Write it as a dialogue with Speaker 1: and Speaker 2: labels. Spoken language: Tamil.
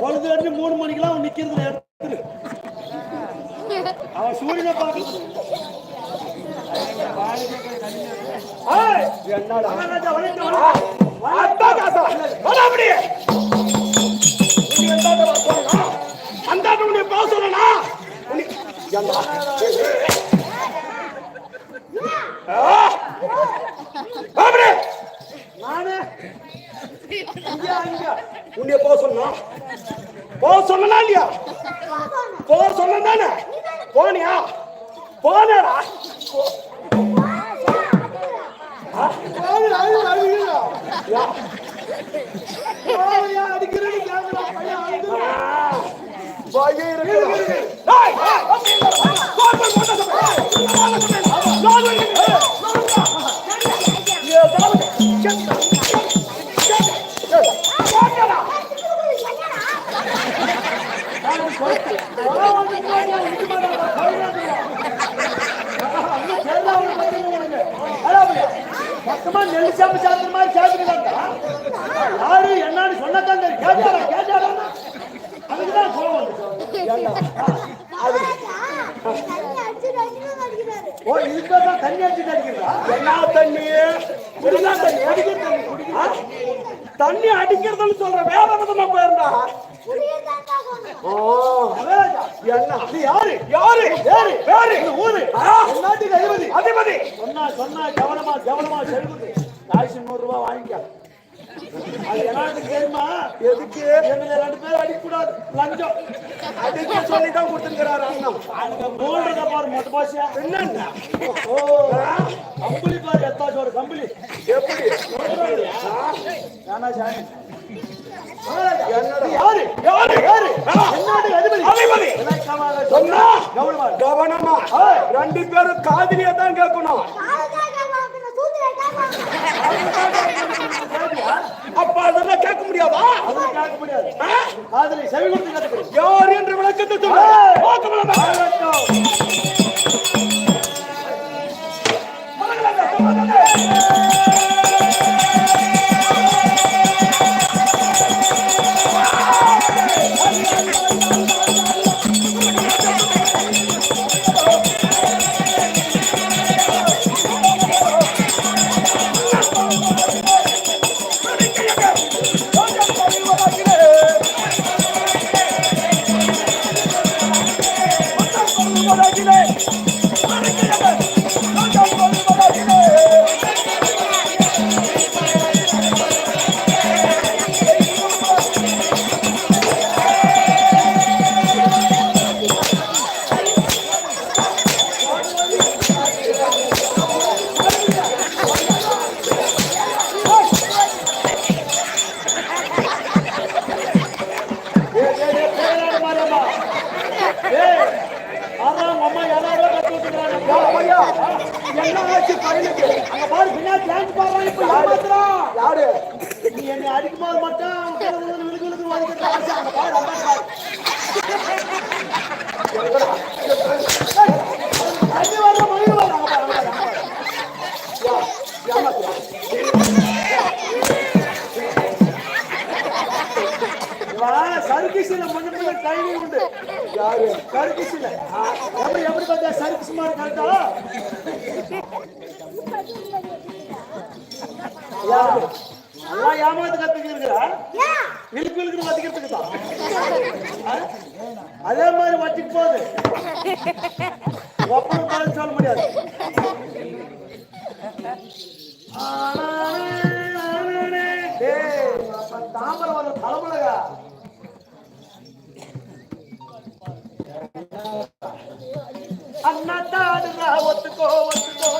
Speaker 1: பொழுது வரைக்கும் மூணு மணிக்கெல்லாம் அவன் நிக்கிறது எடுத்துரு. அவன் சூரியனை பார்க்க
Speaker 2: ஏய், வா
Speaker 1: நானே
Speaker 2: உன்னைய போக சொன்னா? போக சொன்னா இல்லையா? போக சொன்ன தானே? போனியா? போனடா.
Speaker 1: மொத்தமா நெல் சாப்பிட்டு சாப்பிட்ற மாதிரி சாப்பிட்டுக்கிறாங்க யாரு என்னன்னு சொன்னதான் கேட்டாரா கேட்டாரா அதுக்குதான் கோவம் ஓ தண்ணி
Speaker 2: தண்ணி தண்ணி அடிக்கிற தண்ணி அடிக்கிறதுன்னு சொல்ற வேற விதமா போயிருந்தா ஓ. என்ன
Speaker 1: நீ யாரு?
Speaker 2: யாரு? யாரு? யாரு?
Speaker 1: இந்த ஊரு? நாட்டுக்கு அதிபதி.
Speaker 2: அதிபதி.
Speaker 1: சொன்னா சொன்னா கவனமா கவனமா செல்வது காசு நூறு ரூபாய் வாங்கிக்க. அது எல்லாத்துக்கும் தெரியுமா?
Speaker 2: எதுக்கு?
Speaker 1: எங்களை ரெண்டு பேரும் அடிக்கக்கூடாது. லஞ்சம்.
Speaker 2: அடிக்க சொல்லி தான் கொடுத்துருக்கிறாரு அண்ணன்
Speaker 1: அங்க மூன்றத பாரு மொத்த பாசியா.
Speaker 2: என்னன்னா
Speaker 1: ஓ. கம்பளி பாரு எத்தாச்சும் ஒரு கம்பளி.
Speaker 2: எப்படி?
Speaker 1: சாமி
Speaker 2: என்னடா?
Speaker 1: யாரு
Speaker 2: யாரு
Speaker 1: யாரு
Speaker 2: ஆ.
Speaker 1: என்னாடு அதிபதி
Speaker 2: அதிபதி.
Speaker 1: விளக்கமாக
Speaker 2: சொன்னா
Speaker 1: கவனமா.
Speaker 2: ரெண்டு பேரும் காதலியா தான் கேட்கணும்? அப்ப அதெல்லாம் கேட்க முடியாதா?
Speaker 1: கேட்க முடியாது? காதலி செவி கொடுத்து
Speaker 2: யார் என்று விளக்கத்தை சொல்லு
Speaker 1: Let's
Speaker 2: go. என்ன ஆச்சு பையனுக்கு
Speaker 1: அங்க பாரு பின்னாடி டான்ஸ் பாடுறான் இப்ப ஏமாத்துறான்.
Speaker 2: யாரு?
Speaker 1: நீ என்னை அடிக்கும்போது மட்டும் வலிக்கிறது. அங்க பாரு, அங்க பாரு. அங்க பாரு, அங்க பாரு, சர்க்கீஸ்ல உண்டு
Speaker 2: யாரு?
Speaker 1: சர்க்கீஸ்ல சர்க்கீஸ் மாதிரி கரெக்டா யாரு எல்லாம் ஏமாத்து தான்? அதே மாதிரி வச்சுக்கு போகுது ஒப்பனும் பதில் சொல்ல முடியாது டேய், அப்ப தாம்பரம் ಅನ್ನ ತಾಡ್ರ ಒತ್ಕೋ ಒತ್ಕೋ